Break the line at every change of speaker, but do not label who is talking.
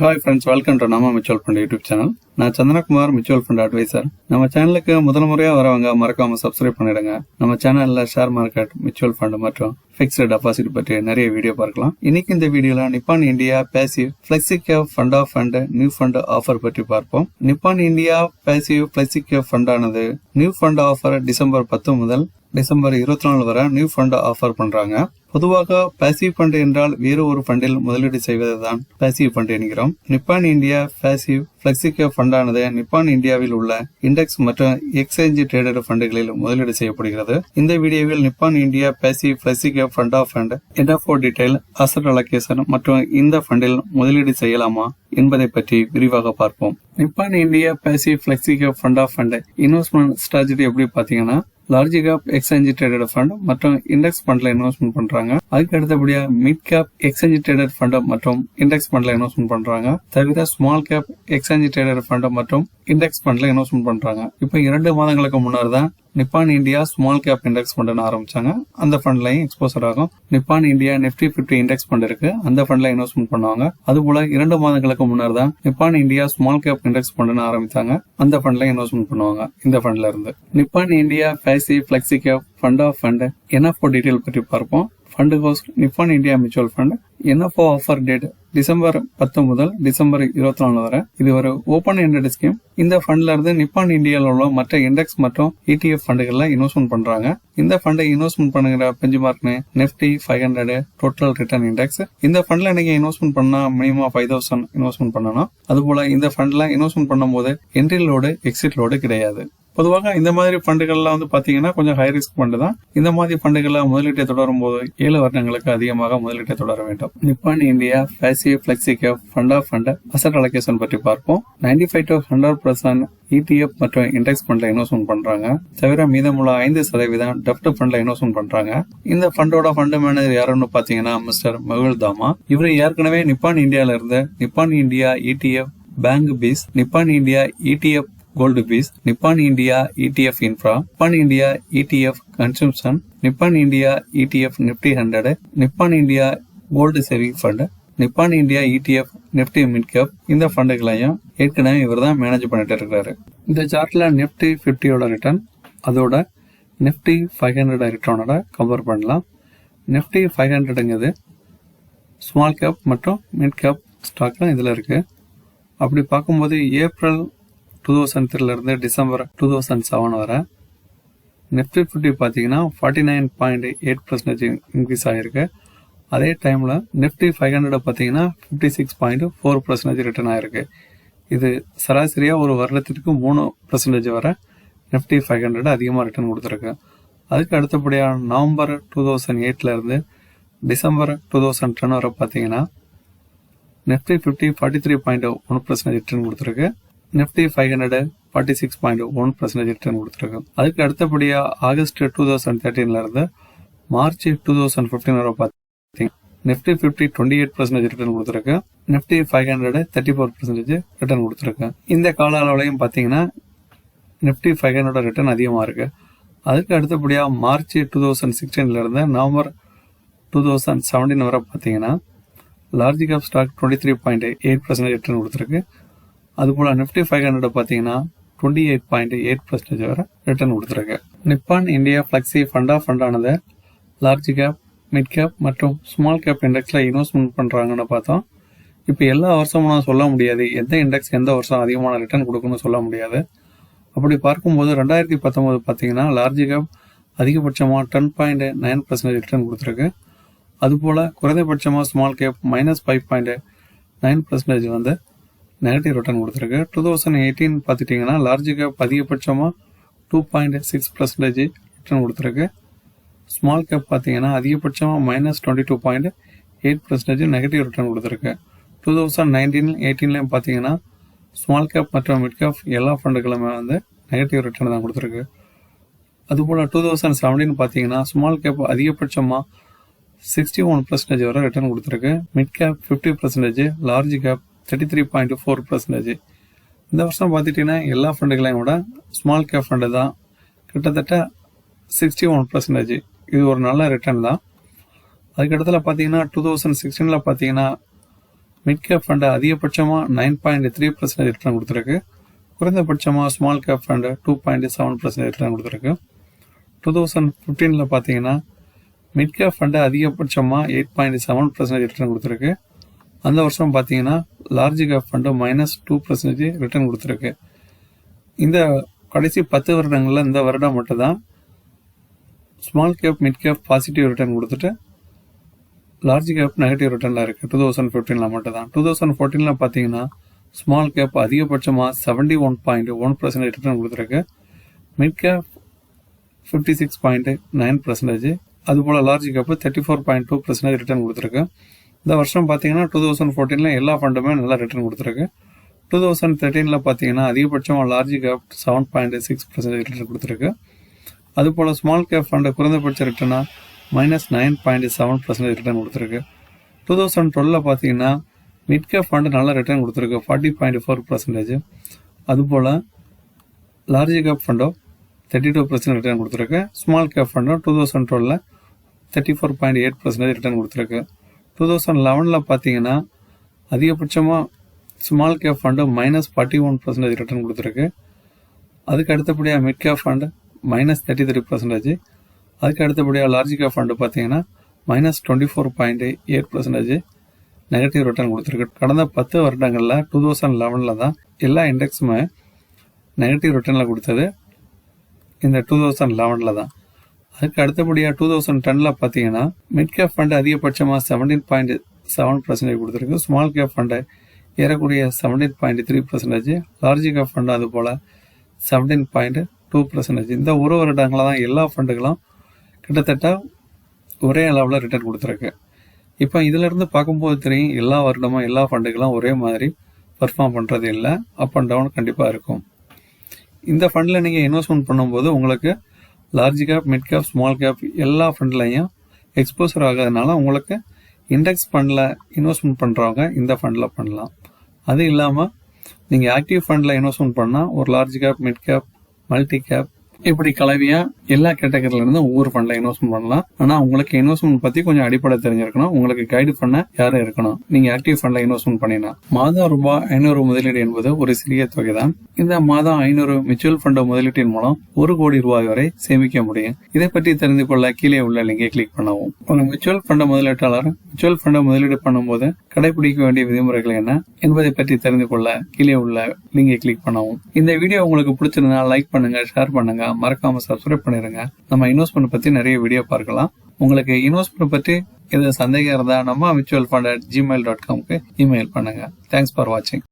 Hi friends welcome to நம்ம mutual fund YouTube channel நான் Chandrakumar mutual fund advisor நம்ம சேனலுக்கு முதல் முறையாக வரவங்க மறக்காம சப்ஸ்கிரைப் பண்ணிடுங்க. நம்ம சேனல்ல ஷேர் மார்க்கெட் மியூச்சுவல் ஃபண்ட் மற்றும் பிக்ஸ்டு டெபாசிட் பற்றி நிறைய வீடியோ பார்க்கலாம். இன்னைக்கு இந்த வீடியோல Nippon India passive flexicap fund of fund new fund offer பற்றி பார்ப்போம். Nippon India passive flexicap fund ஆனது நியூ ஃபண்ட் ஆஃபர் டிசம்பர் பத்து முதல் டிசம்பர் இருபத்தி நாலு வரை நியூ ஃபண்ட் ஆஃபர் பண்றாங்க. பொதுவாக பேசிவ் ஃபண்ட் என்றால் வேறு ஒரு ஃபண்டில் முதலீடு செய்வதுதான் பேசிவ் ஃபண்ட் என்கிறோம். நிப்பான் இந்தியா பேசிவ் பிளெக்சிகே ஃபண்டானது நிப்பான் இந்தியாவில் உள்ள இண்டெக்ஸ் மற்றும் எக்ஸ்சேஞ்ச் ட்ரேடட் ஃபண்டுகளில் முதலீடு செய்யப்படுகிறது. இந்த வீடியோவில் Nippon India passive flexicap fund of fund of detail asset allocation மற்றும் இந்த ஃபண்டில் முதலீடு செய்யலாமா என்பதை பற்றி விரிவாக பார்ப்போம். Nippon India passive flexicap fund of fund investment strategy எப்படி பாத்தீங்கன்னா large cap exchange traded fund மற்றும் இண்டெக்ஸ் ஃபண்ட்ல இன்வெஸ்ட்மெண்ட் பண்றாங்க. அதுக்கு அடுத்தபடியா mid cap exchange traded fund மற்றும் இண்டெக்ஸ் ஃபண்ட்ல இன்வெஸ்ட்மெண்ட் பண்றாங்க. தவிர small cap exchange traded fund மற்றும் இண்டெக்ஸ் ஃபண்ட்ல இன்வெஸ்ட்மெண்ட் பண்றாங்க. இப்போ இரண்டு மாதங்களுக்கு முன்னர் தான் Nippon India small cap index ஃபண்ட்னு ஆரம்பிச்சாங்க. அந்த ஃபண்ட்லயும் எக்ஸ்போசர் ஆகும். Nippon India Nifty fifty index fund இருக்கு. அந்த ஃபண்ட்ல இன்வெஸ்ட்மெண்ட் பண்ணுவாங்க. அது போல இரண்டு மாதங்களுக்கு முன்னர் தான் Nippon India small cap index ஃபண்ட்னு ஆரம்பிச்சாங்க. அந்த ஃபண்ட்ல இன்வெஸ்ட்மெண்ட் பண்ணுவாங்க இந்த ஃபண்ட்ல இருந்து. Nippon India passive flexi cap fund of fund NFO detail பற்றி பார்ப்போம். Fund goes Nippon India mutual fund NFO offer date December பத்து முதல் டிசம்பர் இருபத்தி நாலு வரை. இது ஒரு ஓபன் எண்டட் ஸ்கீம் இந்த ஃபண்ட்ல இருந்து நிப்பான் இந்தியாவில் உள்ள மற்ற இண்டெக்ஸ் மற்றும் இடிஎஃப் ஃபண்டுகள்ல இன்வெஸ்ட்மெண்ட் பண்றாங்க. இந்த ஃபண்டை இன்வெஸ்ட்மெண்ட் பண்ணுங்கிற பெஞ்ச் மார்க்னு Nifty five hundred total return index இந்த ஃபண்ட்ல நீங்க இன்வெஸ்ட்மெண்ட் பண்ணா மினிமம் ஃபைவ் தௌசண்ட் இன்வெஸ்ட்மெண்ட் பண்ணணும். அதுபோல இந்த ஃபண்ட்ல இன்வெஸ்ட்மெண்ட் பண்ணும்போது என்ட்ரி லோடு எக்ஸிட் லோடு கிடையாது. பொதுவாக இந்த மாதிரி ஃபண்டுகள்லாம் வந்து பாத்தீங்கன்னா கொஞ்சம் ஹை ரிஸ்க் ஃபண்டு தான். இந்த மாதிரி ஃபண்டுகளை முதலீட்டை தொடரும் போது ஏழு வருடங்களுக்கு அதிகமாக முதலீட்டை தொடர வேண்டும். Nippon India passive flexi cap fund of fund asset allocation பற்றி பார்ப்போம். Ninety five to hundred percent ETF மற்றும் இண்டெக்ஸ் ஃபண்ட்ல இன்வெஸ்ட்மெண்ட் பண்றாங்க. தவிர மீதமுள்ள ஐந்து சதவீதம் டெப்ட் ஃபண்ட்ல இன்வெஸ்ட்மெண்ட் பண்றாங்க. இந்த ஃபண்டோட ஃபண்ட் மேனேஜர் யாருன்னு பாத்தீங்கன்னா மிஸ்டர் மகுல் தாமா. இவர் ஏற்கனவே நிப்பான் இந்தியால இருந்து Nippon India ETF bank bees Nippon India ETF gold bees Nippon India ETF infra Nippon India ETF consumption Nippon India ETF Nifty hundred Nippon India gold saving fund Nippon India ETF Nifty mid cap இந்த ஃபண்டுகளையும் ஏற்கனவே இவர் தான் manage பண்ணிட்டு இருக்கிறாரு. இந்த சார்ட்ல நிப்டி பிப்டியோட return அதோட நிப்டி ஃபைவ் ஹண்ட்ரட் ரிட்டர்னோட கம்பேர் பண்ணலாம். நிப்டி ஃபைவ் ஹண்ட்ரடுங்கிறது ஸ்மால் கேப் மற்றும் மிட் கேப் ஸ்டாக்லாம் இதில் இருக்குது அப்படி பார்க்கும்போது ஏப்ரல் டூ தௌசண்ட் த்ரீலேருந்து டிசம்பர் டூ தௌசண்ட் செவன் வரை நிஃப்டி ஃபிஃப்டி பார்த்தீங்கன்னா forty nine point eight percentage increase ஆகிருக்கு அதே டைமில் நிஃப்டி ஃபைவ் ஹண்ட்ரட் பார்த்தீங்கன்னா fifty six point four percentage return ஆயிருக்கு. இது சராசரியாக ஒரு வருடத்திற்கு மூணு பர்சன்டேஜ் வரை நிஃப்டி ஃபைவ் ஹண்ட்ரட் அதிகமாக ரிட்டர்ன் கொடுத்துருக்கு. அதுக்கு அடுத்தபடியாக நவம்பர் டூ தௌசண்ட் எயிட்லேருந்து டிசம்பர் டூ தௌசண்ட் டென் வரை பார்த்தீங்கன்னா Nifty fifty forty three point one percentage return கொடுத்துருக்கு. Nifty five hundred forty six point one percentage return கொடுத்துருக்கு அதுக்கு அடுத்தபடியாக ஆகஸ்ட் டூ தௌசண்ட் தேர்ட்டீன்ல இருந்து மார்ச் டூ தௌசண்ட் ஃபிஃப்டீன் வரை பார்த்தீங்க. Nifty fifty twenty eight percentage return கொடுத்துருக்கு. Nifty five hundred thirty four percentage return கொடுத்துருக்கு. இந்த கால அளவுலையும் பார்த்தீங்கன்னா நிஃப்டி ஃபைவ் ஹண்ட்ரட் ரிட்டர்ன் அதிகமாக இருக்கு. அதுக்கு அடுத்தபடியாக மார்ச் டூ தௌசண்ட் சிக்ஸ்டீன்ல இருந்து நவம்பர் டூ தௌசண்ட் செவன்டீன் வரை பார்த்தீங்கன்னா large cap stock twenty three point eight percentage return கொடுத்துருக்கு. அதுபோல் நிஃப்டி ஃபைவ் ஹண்ட்ரட் பார்த்தீங்கன்னா twenty eight point eight percentage வரை ரிட்டர்ன் கொடுத்துருக்கு. நிப்பான் இந்தியா ஃபிளெக்ஸி ஃபண்டா ஃபண்டானது லார்ஜ் கேப் மிட் கேப் மற்றும் ஸ்மால் கேப் இண்டெக்ஸில் இன்வெஸ்ட்மெண்ட் பண்ணுறாங்கன்னு பார்த்தோம். இப்போ எல்லா வருஷமும் நான் சொல்ல முடியாது. எந்த இண்டெக்ஸ் எந்த வருஷம் அதிகமான ரிட்டர்ன் கொடுக்குன்னு சொல்ல முடியாது. அப்படி பார்க்கும்போது ரெண்டாயிரத்தி பத்தொம்போது பார்த்தீங்கன்னா லார்ஜ் கேப் அதிகபட்சமாக ten point nine percentage return கொடுத்துருக்கு. அதுபோல் குறைந்தபட்சமாக small cap minus five point nine percentage வந்து நெகட்டிவ் ரிட்டர்ன் கொடுத்துருக்கு. டூ தௌசண்ட் எயிட்டீன் பார்த்துட்டிங்கன்னா லார்ஜ் கேப் அதிகபட்சமாக two point six percentage return கொடுத்துருக்கு. ஸ்மால் கேப் பார்த்தீங்கன்னா அதிகபட்சமாக minus twenty two point eight percentage negative return கொடுத்துருக்கு. டூ தௌசண்ட் நைன்டீன் எயிட்டீன்லேயும் பார்த்தீங்கன்னா ஸ்மால் கேப் மற்றும் மிட் கேப் எல்லா ஃபண்டுகளுமே வந்து நெகட்டிவ் ரிட்டர்ன் தான் கொடுத்துருக்கு. அதுபோல் டூ தௌசண்ட் செவன்டீன் பார்த்தீங்கன்னா ஸ்மால் கேப் அதிகபட்சமாக சிக்ஸ்டி ஒன் பர்சன்டேஜ் வரை ரிட்டர்ன் கொடுத்துருக்கு. Mid cap fifty percentage large cap thirty three point four percentage இந்த வருஷம் பார்த்துட்டிங்கன்னா எல்லா ஃபண்டுகளையும் விட ஸ்மால் கேப் ஃபண்டு தான். கிட்டத்தட்ட சிக்ஸ்டி ஒன் பர்சன்டேஜ் இது ஒரு நல்ல ரிட்டர்ன் தான். அதுக்கடுத்தில் பார்த்தீங்கன்னா டூ தௌசண்ட் சிக்ஸ்டீனில் பார்த்தீங்கன்னா மிட் கேப் ஃபண்டு அதிகபட்சமாக nine point three percentage return கொடுத்துருக்கு. குறைந்தபட்சமாக small cap fund two point seven percentage return கொடுத்துருக்கு. டூ தௌசண்ட் ஃபிஃப்டீனில் பார்த்தீங்கன்னா மிட் கேப் ஃபண்டு அதிகபட்சமாக eight point seven percentage return கொடுத்துருக்கு. அந்த வருஷம் பார்த்தீங்கன்னா large cap fund minus two percentage return கொடுத்துருக்கு. இந்த கடைசி பத்து வருடங்களில் இந்த வருடம் மட்டும் தான் small cap mid cap positive return கொடுத்துட்டு லார்ஜ் கேப் நெகட்டிவ் ரிட்டர்னில் இருக்குது டூ தௌசண்ட் ஃபிஃப்டீனில் மட்டும் தான் டூ தௌசண்ட் ஃபோர்டீனில் பார்த்தீங்கன்னா ஸ்மால் கேப் அதிகபட்சமாக seventy one point one percentage return கொடுத்துருக்கு. Mid cap fifty six point nine percentage அதுபோல் large cap thirty four point two percentage return கொடுத்துருக்கு. இந்த வருஷம் பார்த்தீங்கன்னா டூ தௌசண்ட் ஃபோர்டீனில் எல்லா ஃபண்டுமே நல்லா ரிட்டர்ன் கொடுத்துருக்கு. டூ தௌசண்ட் தேர்ட்டீனில் பார்த்தீங்கன்னா அதிகபட்சமாக large cap seven point six percentage return கொடுத்துருக்கு. அதுபோல் ஸ்மால் கேப் ஃபண்டு குறைந்தபட்ச ரிட்டர்னாக minus nine point seven percentage return கொடுத்துருக்கு. டூ தௌசண்ட் டுவெலில் பார்த்தீங்கன்னா மிட் கேப் ஃபண்டு நல்லா ரிட்டர்ன் கொடுத்துருக்கு ஃபார்ட்டி பாயிண்ட் ஃபோர் பர்சன்டேஜ் அதுபோல் லார்ஜ் கேப் ஃபண்டோ தேர்ட்டி டூ பர்சன்ட் ரிட்டர்ன் கொடுத்துருக்கு. ஸ்மால் கேப் ஃபண்டோ two thousand டுவெலில் thirty four point eight percentage return கொடுத்துருக்கு. டூ தௌசண்ட் லெவனில் பார்த்தீங்கன்னா அதிகபட்சமாக small cap fund minus forty one percentage return கொடுத்துருக்கு. அதுக்கு அடுத்தபடியாக mid cap fund minus thirty three percentage அதுக்கு அடுத்தபடியாக லார்ஜ் கேப் ஃபண்டு பார்த்தீங்கன்னா minus twenty four point eight percentage negative return கொடுத்துருக்கு. கடந்த பத்து வருடங்களில் டூ தௌசண்ட் லெவனில் தான் எல்லா இண்டெக்ஸுமே நெகட்டிவ் ரிட்டர்னில் கொடுத்தது. இந்த டூ தௌசண்ட் லெவனில் தான். அதுக்கு அடுத்தபடியாக டூ தௌசண்ட் டெனில் பார்த்தீங்கன்னா மிட் கேப் ஃபண்டு அதிகபட்சமாக செவன்டீன் பாயிண்ட் செவன் பர்சன்டேஜ் கொடுத்துருக்கு. Small cap fund ஏறக்கூடிய seventeen point three percentage large cap fund அது போல் செவன்டீன் பாயிண்ட் டூ பர்சன்டேஜ் இந்த ஒரு வருடங்களில் தான் எல்லா ஃபண்டுகளும் கிட்டத்தட்ட ஒரே அளவில் ரிட்டர்ன் கொடுத்துருக்கு. இப்போ இதிலிருந்து பார்க்கும்போது தெரியும் எல்லா வருடமும் எல்லா ஃபண்டுகளும் ஒரே மாதிரி பர்ஃபார்ம் பண்ணுறது இல்லை அப் அண்ட் டவுன் கண்டிப்பாக இருக்கும். இந்த ஃபண்டில் நீங்கள் இன்வெஸ்ட்மெண்ட் பண்ணும்போது உங்களுக்கு large cap mid cap small cap எல்லா ஃபண்ட்லையும் எக்ஸ்போசர் ஆகாதனால உங்களுக்கு இண்டெக்ஸ் ஃபண்டில் இன்வெஸ்ட்மெண்ட் பண்ணுறவங்க இந்த ஃபண்டில் பண்ணலாம். அது இல்லாமல் நீங்கள் ஆக்டிவ் ஃபண்டில் இன்வெஸ்ட்மெண்ட் பண்ணால் ஒரு large cap mid cap multi cap இப்படி கலவையா எல்லா கேட்டகரியில இருந்து ஒவ்வொரு ஃபண்ட்ல இன்வெஸ்ட்மெண்ட் பண்ணலாம். ஆனா உங்களுக்கு இன்வெஸ்ட்மெண்ட் பத்தி கொஞ்சம் அடிப்படை தெரிஞ்சிருக்கணும். உங்களுக்கு கைடு பண்ண யாரும் இருக்கணும். நீங்க ஆக்டிவ் ஃபண்ட்ல இன்வெஸ்ட்மெண்ட் பண்ணினா. மாதம் ரூபாய் ஐநூறு முதலீடு என்பது ஒரு சிறிய தொகை தான். இந்த மாதம் ஐநூறு மியூச்சுவல் ஃபண்ட் முதலீட்டின் மூலம் ஒரு கோடி ரூபாய் வரை சேமிக்க முடியும். இதை பற்றி தெரிந்து கொள்ள கீழே உள்ள லிங்கை கிளிக் பண்ணவும். ஒரு மியூச்சுவல் ஃபண்ட் முதலீட்டாளர் மியூச்சுவல் ஃபண்ட் முதலீடு பண்ணும்போது கடைபிடிக்க வேண்டிய விதிமுறைகள் என்ன என்பதை பற்றி தெரிந்து கொள்ள கீழே உள்ள லிங்கை கிளிக் பண்ணவும். இந்த வீடியோ உங்களுக்கு பிடிச்சிருந்தா லைக் பண்ணுங்க ஷேர் பண்ணுங்க மறக்காம சப்ஸ்கிரைப் பண்ணிருங்க. நம்ம இன்வெஸ்ட்மெண்ட் பத்தி நிறைய வீடியோ பார்க்கலாம். உங்களுக்கு இன்வெஸ்ட்மெண்ட் பற்றி எது சந்தேகம் இருந்தா நம்ம mutual fund at Gmail dot காம்க்கு email பண்ணுங்க. தேங்க்ஸ் ஃபார் வாட்சிங்